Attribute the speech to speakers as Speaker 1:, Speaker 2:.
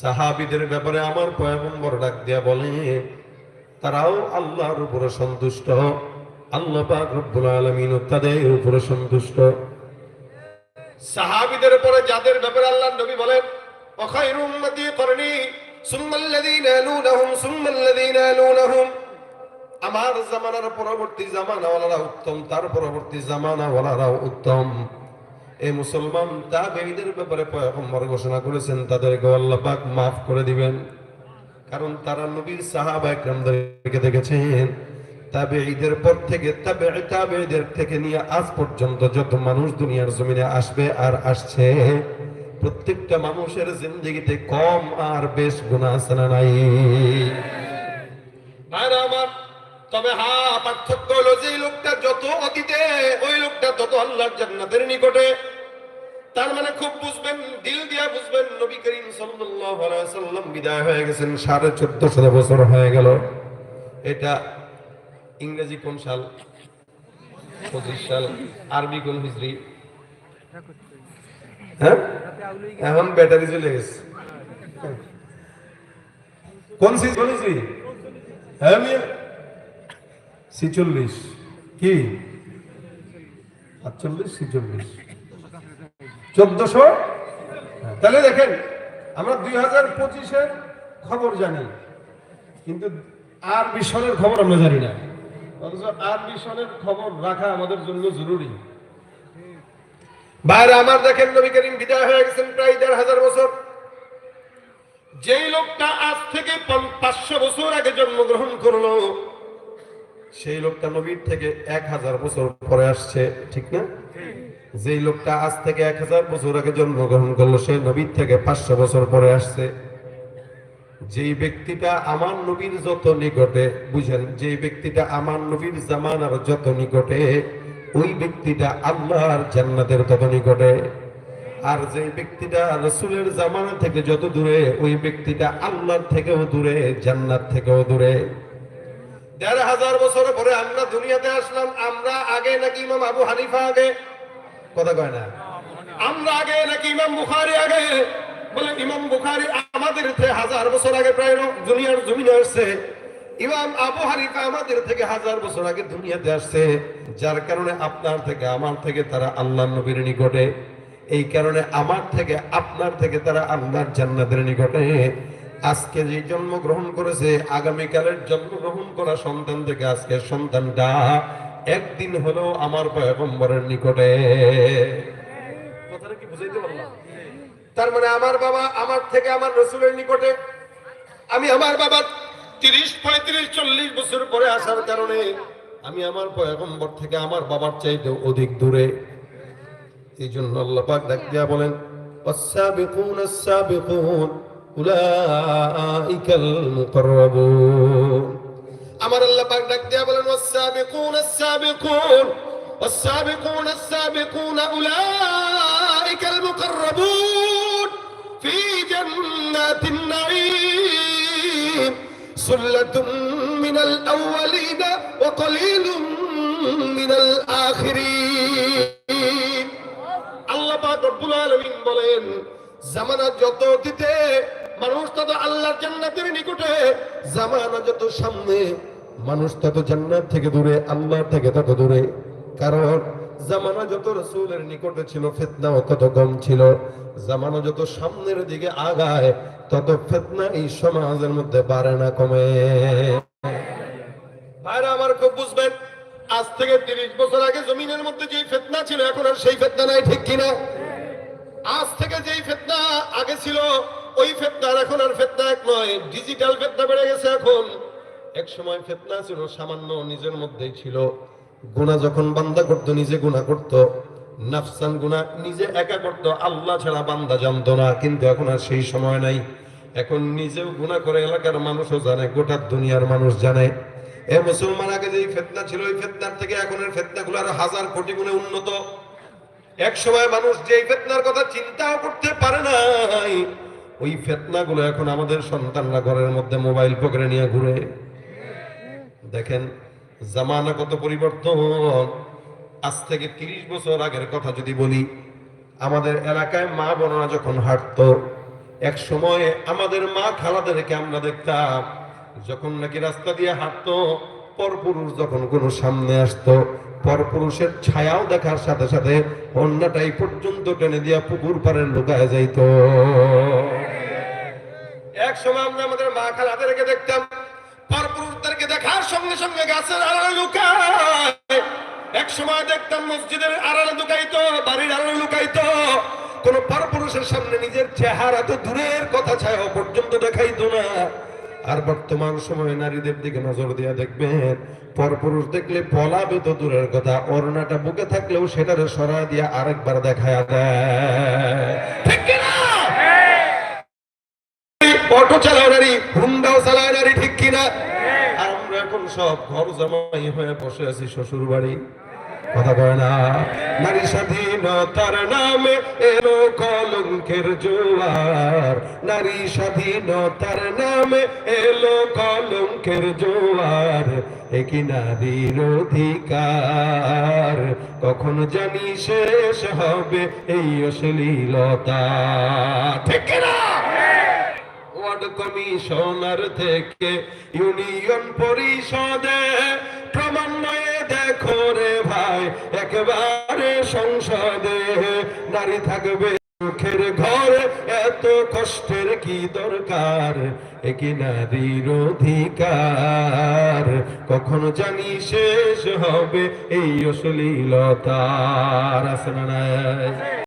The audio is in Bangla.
Speaker 1: সাহাবীদের ব্যাপারে আমার পয়গম্বর ডাক দিয়া বলে তারাও আল্লাহর উপরে সন্তুষ্ট। আল্লাহ পাক রব্বুল আলামিন তাদের উপরে সন্তুষ্ট। সাহাবীদের উপরে যাদের ব্যাপারে আল্লাহ নবী বলেন অখাইরু উম্মতি করনি, সুম্মাল্লাযীনা ইয়ালুনাহুম সুম্মাল্লাযীনা ইয়ালুনাহুম। আমার জামানার পরবর্তী জামানাওয়ালারা উত্তম, তার পরবর্তী জামানাওয়ালারাও উত্তম। এই মুসলমান তাবেঈদের ব্যাপারে পয়গম্বর ঘোষণা করেছেন তাদেরকে আল্লাহ পাক মাফ করে দিবেন। কারণ তারা নবীর সাহাবা একরামদেরকে দেখেছেন, তাবেঈদের পর থেকে তাবে তাবেঈদের থেকে নিয়ে আজ পর্যন্ত যত মানুষ দুনিয়ার জমিনে আসবে আর আসছে, প্রত্যেকটা মানুষের জিন্দগিতে কম আর বেশ গুনাহ আছে না নাই? তবে হা পার্থক্য অতীতে ওই লোকটা তত আল্লাহর জান্নাতের নিকটে। তার মানে খুব বুঝবেন, দিল দিয়া বুঝবেন, নবী করিম সাল্লাম বিদায় হয়ে গেছেন, সাড়ে চোদ্দশো বছর হয়ে গেল। এটা ইংরেজি কোন সাল? পঁচিশ সাল। আরবি কোন হিজরি? হ্যাঁ? এখন ব্যাটারি চলে গেছে। কোন সিজ কোন হিজরি? হ্যাঁ ছিচল্লিশ। কি? আটচল্লিশ ছিচল্লিশ। চোদ্দশো? তাহলে দেখেন, আমরা দুই হাজার পঁচিশের খবর জানি, কিন্তু আর বিশ্বনের খবর আমরা জানি না। অথচ আর বিশ্বনের খবর রাখা আমাদের জন্য জরুরি। বাইরে আমার দেখেন নবী করিম বিদায় হয়ে গেছেন প্রায় দেড় হাজার বছর। যেই লোকটা আজ থেকে পাঁচশো বছর আগে জন্মগ্রহণ করল সেই লোকটা নবীর থেকে এক হাজার বছর পরে আসছে, ঠিক না? যেই লোকটা আজ থেকে এক হাজার বছর আগে জন্মগ্রহণ করল, সে নবীর থেকে পাঁচশো বছর পরে আসছে। যেই ব্যক্তিটা আমার নবীর যত নিকটে, বুঝেন যে ব্যক্তিটা আমার নবীর জামানার যত নিকটে, ওই ব্যক্তিটা আল্লাহর জান্নাতের তত নিকটে। আর যে ব্যক্তিটা রসুলের জামানা থেকে যত দূরে, ওই ব্যক্তিটা আল্লাহর থেকেও দূরে, জান্নাত থেকেও দূরে। দেড় হাজার বছর পরে আমরা দুনিয়াতে আসলাম, আমরা আগে নাকি ইমাম আবু হানিফা আগে? কথা কয় না। আমরা আগে নাকি ইমাম বুখারি আগে? বলে, ইমাম বুখারি আমাদের থেকে হাজার বছর আগে প্রায় দুনিয়ার জমিনে আসছে। ইমাম আবু হানিফা আমাদের থেকে হাজার বছর আগে দুনিয়াতে আসছে। যার কারণে আপনার থেকে, আমার থেকে তারা আল্লাহ নবীর নিকটে। এই কারণে আমার থেকে, আপনার থেকে তারা আল্লাহর জান্নাতের নিকটে। আজকে যে জন্মগ্রহণ করেছে আগামীকালের জন্মগ্রহণ করা সন্তান থেকে আজকের সন্তানটা একদিন হলেও আমার পয়গম্বরের নিকটে কথাটা কি বুঝাইতে পারলাম তার মানে আমার বাবা আমার থেকে আমার রসুলের নিকটে আমি আমার বাবার তিরিশ পঁয়ত্রিশ চল্লিশ বছর পরে আসার কারণে আমি আমার পয়গম্বর থেকে আমার বাবার চাইতে অধিক দূরে এই জন্য আল্লাহ পাক ডাক দিয়া বলেন والسابقون السابقون أولئك المقربون আমার আল্লাহ পাক ডাক দিয়া বলেন والسابقون السابقون والسابقون السابقون أولئك المقربون في جنات النعيم سلة من الأولين وقليل من الآخرين আল্লাহ পাক রব্বুল আলামিন বলেন জামানা যত দিতে মানুষ তত আল্লাহর জান্নাতের নিকটে। জামানা যত সামনে, মানুষ তত জান্নাত থেকে দূরে, আল্লাহ থেকে তত দূরে। কারণ জামানা যত রসুলের নিকটে ছিল, ফেতনাও তত কম ছিল। জামানা যত সামনের দিকে আগায়, তত ফেতনা এই সমাজের মধ্যে বাড়ে না, কমে। ভাইরা আমার খুব বুঝবেন, আজ থেকে তিরিশ বছর আগে জমিনের মধ্যে যে ফেতনা ছিল, এখন আর সেই ফেতনা নাই, ঠিক কিনা? আজ থেকে যেই ফেতনা আগে ছিল ওই ফেতনার এখন আর ফেতনা এক নয় ডিজিটাল ফেতনা বেড়ে গেছে এখন। এক সময় ফেতনা ছিল, সামান্য নিজের মধ্যেই ছিল। গুণা যখন বান্দা করত, নিজে গুণা করত। নাফসান গুণা নিজে একা করত, আল্লাহ ছাড়া বান্দা জানতো না। কিন্তু এখন আর সেই সময় নাই। এখন নিজেও গুণা করে, এলাকার মানুষও জানে, গোটা দুনিয়ার মানুষ জানে। এ মুসলমান, আগে যে ফেতনা ছিল, ওই ফেতনার থেকে এখনের ফেতনাগুলো আরও হাজার কোটি গুণে উন্নত। এক সময় মানুষ যে ফেতনার কথা চিন্তাও করতে পারে নাই ওই ফেতনাগুলো এখন আমাদের সন্তানরা ঘরের মধ্যে মোবাইল পকেটে নিয়ে ঘুরে। দেখেন, জামানা কত পরিবর্তন। আজ থেকে তিরিশ বছর আগের কথা যদি বলি, আমাদের এলাকায় মা বোনরা যখন হাঁটতো, এক সময় আমাদের মা খালাদেরকে আমরা দেখতাম, যখন নাকি রাস্তা দিয়ে হাঁটতো পরপুরুষ যখন কোনো সামনে আসতো, পরপুরুষের ছায়াও দেখার সাথে সাথে অন্যটাই পর্যন্ত টেনে দিয়া পুকুর পাড়ের লুকায় যাইতো। এক সময় আমরা আমাদের মা খালাদেরকে দেখতাম, পরপুরুষদেরকে দেখার সঙ্গে সঙ্গে গাছের আড়ালে লুকায়। এক সময় দেখতাম মসজিদের আড়ালে লুকাইতো, বাড়ির আড়ালে লুকাইতো। কোন পরপুরুষের সামনে নিজের চেহারা তো দূরের কথা, ছায়া পর্যন্ত না আর বর্তমান সময়ে নারীদের দিকে নজর দিয়া দেখবেন, পরপুরুষ দেখলে পলাবে তো দূরের কথা অরুণাটা বুকে থাকলেও সেটারে সরা দিয়া আরেকবার দেখায়া দেয়। অটো চালাও নারী, হুন্ডাও চালায় নারী, ঠিক কিনা? আর আমরা এখন সব ঘর জামাই হয়ে বসে আছি শ্বশুর বাড়ি কথা কয় না। নারী স্বাধীনতার নামে এলো কলঙ্কের জোয়ার। নারী স্বাধীনতার নামে এলো কলঙ্কের জোয়ার। একই নারীর অধিকার? কখন জানি শেষ হবে এই অশ্লীলতা। ঠিক না কমিশনার থেকে ইউনিয়ন পরিষদে ক্রমান্বয়ে দেখো রে ভাই, একেবারে সংসদে নারী থাকবে সুখের ঘরে, এত কষ্টের কি দরকার? একই নারীর অধিকার? কখনো জানি শেষ হবে এই অশ্লীলতার নাই।